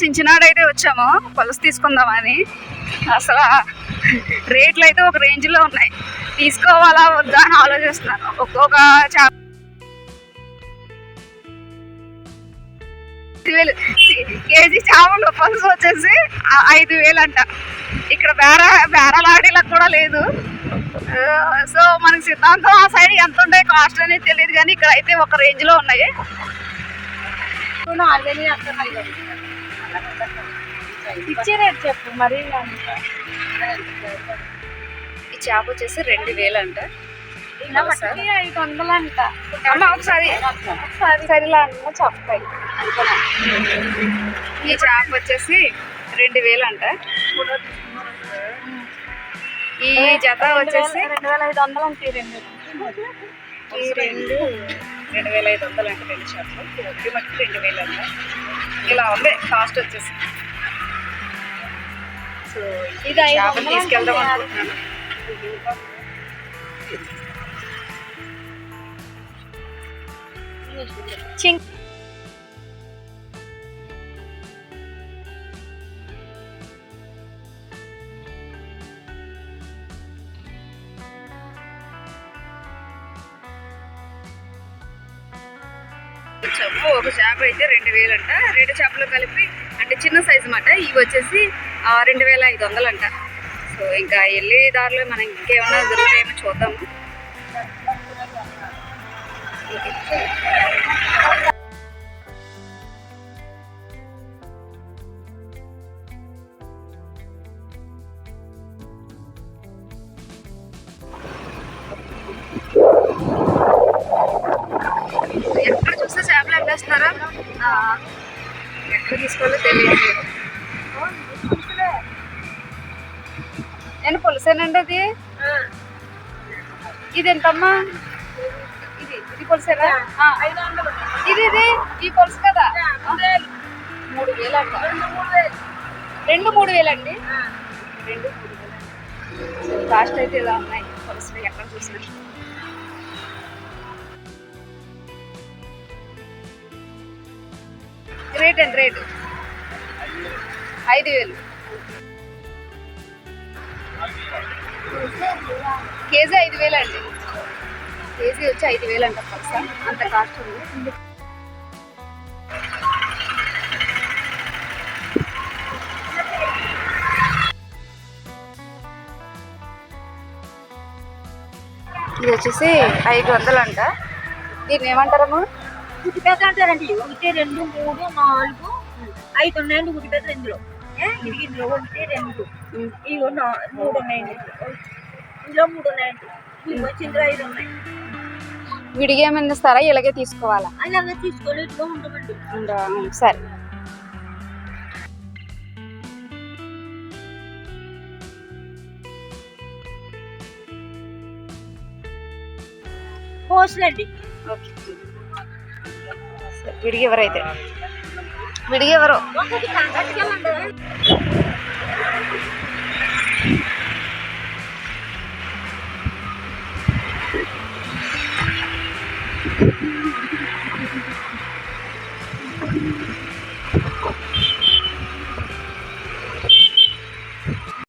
చించినాడైతే వచ్చాము. పలుసు తీసుకుందామని. అసలు రేట్లు అయితే ఒక రేంజ్లో ఉన్నాయి. తీసుకోవాలా వద్దా అని ఆలోచిస్తున్నాను. ఒక్కొక్క చేప వేలు కేజీ చేపలు పలుసు వచ్చేసి ఐదు వేలు అంట ఇక్కడ బేర బేరలాడేలా కూడా లేదు. సో మనకి సిద్ధాంతం ఆ సైడ్ ఎంత ఉంటాయి కాస్ట్ అనేది తెలియదు కానీ ఇక్కడ అయితే ఒక రేంజ్లో ఉన్నాయి. ఉన్నాయి ఇచ్చే రేట్ చెప్పు మరి ఈ చేప వచ్చేసి రెండు వేలు అంట. ఐదు వందలు అంట అమ్మ ఒకసారి. ఒకసారి అన్న చెప్పాయి. ఈ చేప వచ్చేసి రెండు వేలు అంట. ఈ జత వచ్చేసి రెండు వేల ఐదు వందలు అంటే రెండు. ఈ రెండు రెండు వేల ఐదు వందలు అంటే రెండు చేపలు. ఇది మట్టి రెండు వేలు అంట. ఇలా ఉంది. కాస్ట్ వచ్చేసి. సో ఇది చేపలు తీసుకెళ్దాం అనుకుంటున్నాను. చింక్ వచ్చాము ఒక చేప అయితే రెండు వేలు అంట. రెండు చేపలు కలిపి అంటే చిన్న సైజు మాట. ఇవి వచ్చేసి ఆ, రెండు వేల ఐదు వందలు అంట. సో ఇంకా వెళ్ళే దారిలో మనం ఇంకేమైనా దొరుకుతాయేమో చూద్దాము. ఎక్కడ ఎక్కడ తీసుకోవాలో నేను పులిసేనండి అది. ఇది ఎంతమ్మా ఇది ఇది పులిసేనా. ఇది ఇది ఈ పులుసు కదా? మూడు వేలు. అంట రెండు మూడు వేలండి? రెండు మూడు వేలు కాస్ట్ అయితే ఇలా ఉన్నాయి. పులుసులు ఎక్కడ చూసినా. రేట్ అండి రేటు? ఐదు వేలు. కేజీ ఐదు వేలు అండి. కేజీ వచ్చి ఐదు వేలు అంట పర్స అంత కాస్ట్ ఉంది. ఇది వచ్చేసి ఐదు వందలు అంట. దీన్ని ఏమంటారమ్మా గుడ్డి పెద్ద అంటారండి. ఒకటి రెండు మూడు నాలుగు ఐదు ఉన్నాయండి గుడ్డి పెద్ద ఇందులో. ఇది ఇందులో ఒకటి రెండు. ఇవి మూడు ఉన్నాయండి. ఇందులో మూడు ఉన్నాయండి. ఇవి వచ్చి ఇందులో ఐదు ఉన్నాయి. విడిగా ఏమైనా ఇస్తారా? ఇలాగే తీసుకోవాలా? అలాగే తీసుకొని ఇదిగో ఉండమండి? సరే. పోస్టులండి. ఓకే. విడిగా ఎవరైతే విడిగా ఎవరు